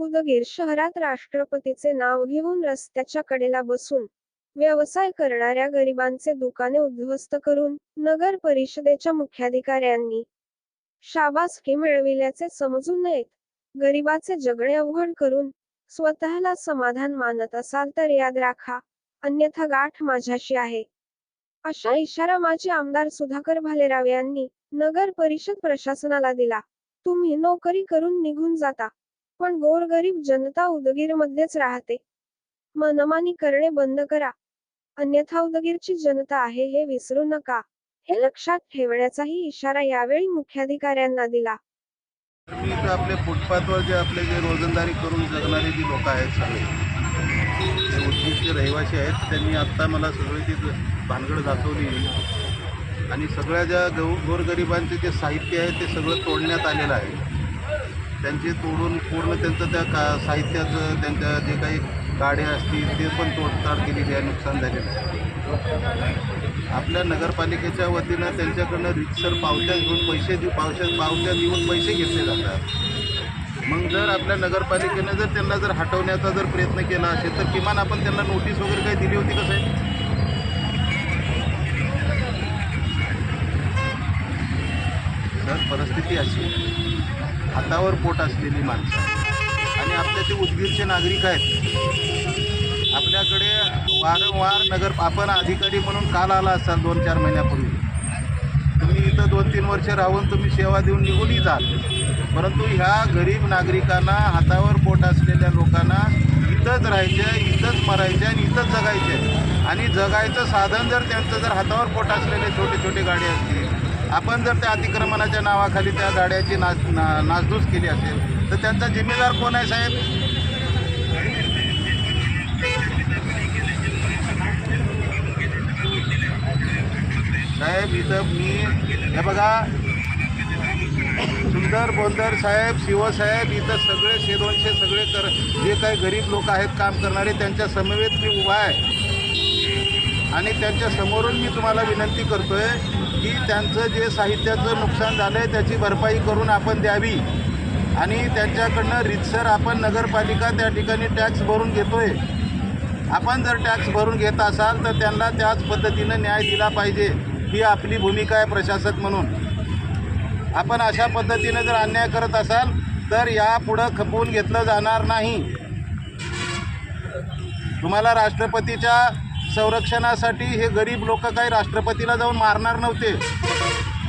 उदगीर शहरात राष्ट्रपतीचे नाव घेऊन रस्त्याच्या कडेला बसून व्यवसाय करणाऱ्या गरिबांचे दुकाने उद्ध्वस्त करून नगर परिषदेच्या मुख्याधिकाऱ्यांनी शाबासकी मिळविल्याचे समजून नयेत गरिबाचे जगणे अवघड करून स्वतःला समाधान मानत असाल तर याद राखा अन्यथा गाठ माझ्याशी आहे. अशा इशारा माजी आमदार सुधाकर भालेराव यांनी नगर परिषद प्रशासनाला दिला. तुम्ही नोकरी करून निघून जाता. पण गोरगरीब जनता उदगीरमध्येच राहते. मनमानी करणे बंद करा. अन्यथा उदगीरची जनता आहे हे विसरू नका. हे लक्षात ठेवण्याचाही इशारा यावेळी मुख्याधिकाऱ्यांना दिला. मी इथं आपले फुटपाथवर जे आपले जे रोजंदारी करून जगणारे जी लोक आहेत सगळे जे उद्गीरचे रहिवासी आहेत त्यांनी आत्ता मला सगळी ती भानगड दाखवली. आणि सगळ्या ज्या गौ गोरगरिबांचे जे साहित्य आहे ते सगळं तोडण्यात आलेलं आहे. त्यांचे तोडून पूर्ण त्यांचं त्या का साहित्याचं त्यांच्या जे काही गाड्या असतील ते पण तोडताड केलेली आहे नुकसान झालेलं आहे आपल्या नगरपालिकेच्या वतीनं त्यांच्याकडनं रितसर पावत्या घेऊन पैसे देऊ पावशा पावत्या देऊन पैसे घेतले जातात मग जर आपल्या नगरपालिकेनं जर त्यांना जर हटवण्याचा जर प्रयत्न केला असेल तर किमान आपण त्यांना नोटीस वगैरे काही दिली होती कसं आहे तर परिस्थिती अशी आहे. हातावर पोट असलेली माणसं. आणि आपल्या ते उदगीरचे नागरिक आहेत. आपल्याकडे वारंवार नगर आपण अधिकारी म्हणून काल आला असाल दोन चार महिन्यापूर्वी. तुम्ही इथं दोन तीन वर्ष राहून तुम्ही सेवा देऊन निघूनही जाल. परंतु ह्या गरीब नागरिकांना हातावर पोट असलेल्या लोकांना इथंच राहायचं इथंच मरायचं आणि इथंच जगायचं आणि जगायचं साधन जर त्यांचं जर हातावर पोट असलेले छोटे छोटे गाडी असतील आपण जर त्या अतिक्रमणाच्या नावाखाली त्या गाड्याची नाच ना नासधूस केली असेल तर त्यांचा जिम्मेदार कोण आहे साहेब? साहेब इथं मी हे बघा. सुंदर बोंदर साहेब शिवसाहेब इथं सगळे शेदोनशे सगळे कर जे काही गरीब लोक आहेत काम करणारे त्यांच्या समवेत मी उभा आहे. आणि त्यांच्या समोरून मी तुम्हाला विनंती करतोय की त्यांचं जे साहित्याचं नुकसान झालं आहे त्याची भरपाई करून आपण द्यावी. आणि त्यांच्याकडनं रितसर आपण नगरपालिका त्या ठिकाणी टॅक्स भरून घेतो आहे आपण जर टॅक्स भरून घेत असाल तर त्यांना त्याच पद्धतीनं न्याय दिला पाहिजे. ही आपली भूमिका आहे प्रशासक म्हणून. आपण अशा पद्धतीनं जर अन्याय करत असाल तर यापुढं खपवून घेतलं जाणार नाही. तुम्हाला राष्ट्रपतीच्या संरक्षणासाठी हे गरीब लोक काही राष्ट्रपतीला जाऊन मारणार नव्हते.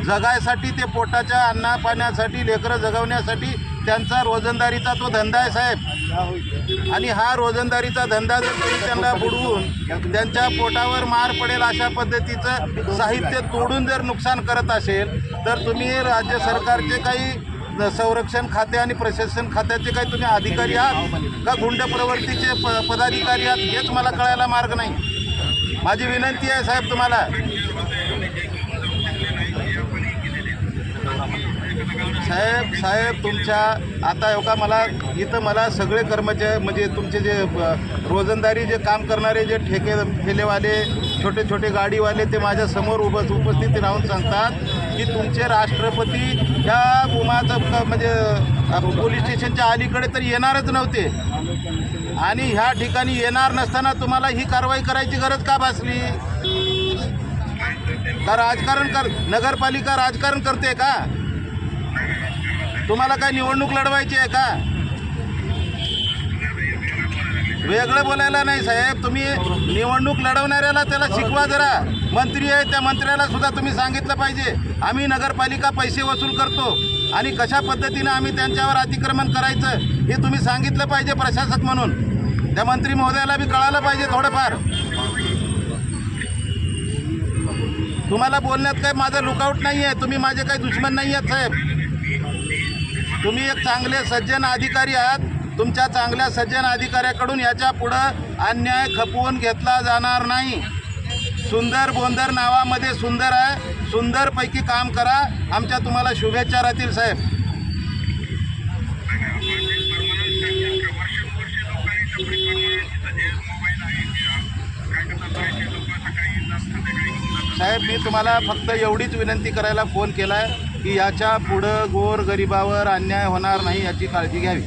जगायसाठी ते पोटाच्या अन्नापाण्यासाठी लेकरं जगवण्यासाठी त्यांचा रोजंदारीचा तो धंदा आहे साहेब. आणि हा रोजंदारीचा धंदा जर त्यांना बुडवून त्यांच्या पोटावर मार पडेल अशा पद्धतीचं साहित्य तोडून जर नुकसान करत असेल तर तुम्ही राज्य सरकारचे काही संरक्षण खाते आणि प्रशासन खात्याचे काही तुम्ही अधिकारी आहात? का गुंड प्रवृत्तीचे प पदाधिकारी आहात? हेच मला कळायला मार्ग नाही. माझी विनंती आहे साहेब तुम्हाला. साहेब साहेब तुमच्या आता हो का मला इथं मला सगळे कर्मचारी म्हणजे तुमचे जे रोजंदारी जे काम करणारे जे ठेके ठेलेवाले छोटे छोटे गाडीवाले ते माझ्यासमोर उभ उपस्थित राहून सांगतात की तुमचे राष्ट्रपती ह्या उमाचं म्हणजे पोलीस स्टेशनच्या अलीकडे तर येणारच नव्हते. आणि ह्या ठिकाणी येणार नसताना तुम्हाला ही कारवाई करायची गरज का भासली? का राजकारण कर नगरपालिका राजकारण करते का? तुम्हाला काय निवडणूक लढवायची आहे का? वेगळं बोलायला नाही साहेब तुम्ही निवडणूक लढवणाऱ्याला त्याला शिकवा जरा. मंत्री आहे त्या मंत्र्याला सुद्धा तुम्ही सांगितलं पाहिजे. आम्ही नगरपालिका पैसे वसूल करतो आणि कशा पद्धतीनं आम्ही त्यांच्यावर अतिक्रमण करायचं हे तुम्ही सांगितलं पाहिजे प्रशासक म्हणून. त्या मंत्री महोदयाला बी कळालं पाहिजे थोडंफार. तुम्हाला बोलण्यात काय माझं लुकआउट नाही आहे तुम्ही माझे काही दुश्मन नाही आहेत साहेब. तुम्ही एक चांगले सज्जन अधिकारी आहात. तुमच्या चांगल्या सज्जन अधिकाऱ्याकडून याच्या पुढं अन्याय खपवून घेतला जाणार नाही. सुंदर बोंदर नावामध्ये सुंदर आहे. सुंदरपैकी काम करा. आमच्या तुम्हाला शुभेच्छा राहतील साहेब साहेब मी तुम्हाला फक्त एवढीच विनंती करायला फोन केला आहे की याच्या पुढं गोर गरिबावर अन्याय होणार नाही याची काळजी घ्यावी.